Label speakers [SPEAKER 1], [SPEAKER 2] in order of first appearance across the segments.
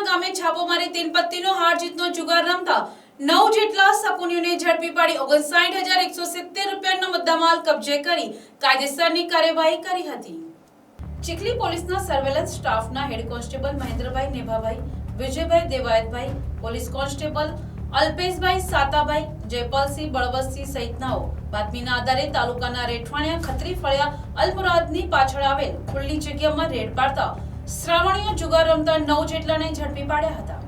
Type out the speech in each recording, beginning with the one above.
[SPEAKER 1] રઠવાણિયા ગામે છાપો મારી તીન પત્તીનો હાર જીતનો જુગાર રમતા નવ જેટલા શકુનીઓને ઝડપી પાડી ઓગણસાઠ હજાર એકસો સિત્તેર રૂપિયાનો મુદ્દામાલ કબજે કરી કાયદેસરની કાર્યવાહી કરી હતી. ચીખલી પોલીસના સર્વેલન્સ સ્ટાફના head constable Mahendrabhai Nebhabhai, Vijaybhai Devayatbhai, police constable Alpeshbhai Satabhai, Jaypalsinh Balvatsinh સહિતનાઓ. બાતમીના આધારે તાલુકાના રેઠવાણિયા ખત્રી ફળિયા અલ્પરાજની પાછળ આવેલ ખુલ્લી જગ્યામાં રેડ પાડતા શ્રાવણીય જુગાર રમતા નવ જેટલાને ઝડપી પાડ્યા હતા.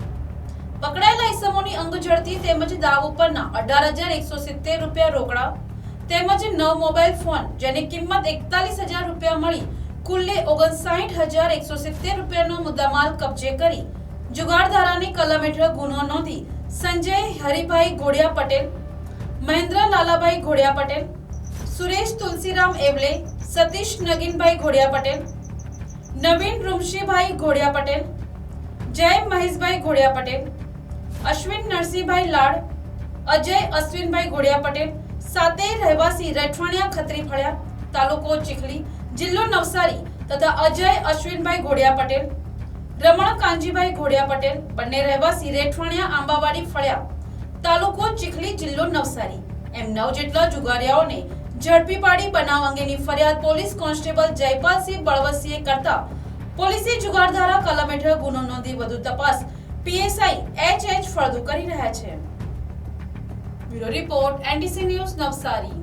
[SPEAKER 1] પકડાયેલા ઇસમોની અંગ ઝડતી તેમજ દાવ ઉપરના અઢાર હજાર એકસો સિત્તેર રૂપિયા રોકડા તેમજ નવ મોબાઈલ ફોન જેની કિંમત એકતાલીસ હજાર રૂપિયા મળી કુલ્લે ઓગણસાઠ હજાર એકસો સિત્તેર રૂપિયાનો મુદ્દામાલ કબજે કરી જુગારધારાની કલમ હેઠળ ગુનો નોંધી સંજય, હરિભાઈ ઘોડિયા પટેલ, મહેન્દ્ર લાલાભાઈ ઘોડિયા પટેલ, સુરેશ તુલસીરામ એવલે, સતીશ નગીનભાઈ ઘોડિયા પટેલ નવીન રૂમશીભાઈ ઘોડિયા પટેલ, જય મહેશભાઈ ઘોડિયા પટેલ, અશ્વિન નરસિંહભાઈ લાડ, અજય અશ્વિનભાઈ ઘોડિયા પટેલ સાતે રહેવાસી રેઠવાણિયા ખત્રી ફળિયા, તાલુકો ચીખલી, જિલ્લો નવસારી તથા અજય અશ્વિનભાઈ ઘોડિયા પટેલ, રમણ કાંજીભાઈ ઘોડિયા પટેલ, બંને રહેવાસી રેઠવાણિયા આંબાવાડી ફળિયા, તાલુકો ચીખલી, જિલ્લો નવસારી. એમ નવ જેટલા જુગારિયાઓને ઝડપી પાડી બનાવ અંગેની ફરિયાદ પોલીસ કોન્સ્ટેબલ જયપાલસિંહ બળવસીએ કરતા પોલીસે જુગારધારા કલમ હેઠળ ગુનો નોંધી વધુ તપાસ પીએસઆઈ એચ એચ ફળદુ કરી રહ્યા છે. Bureau report, NDC news Navsari.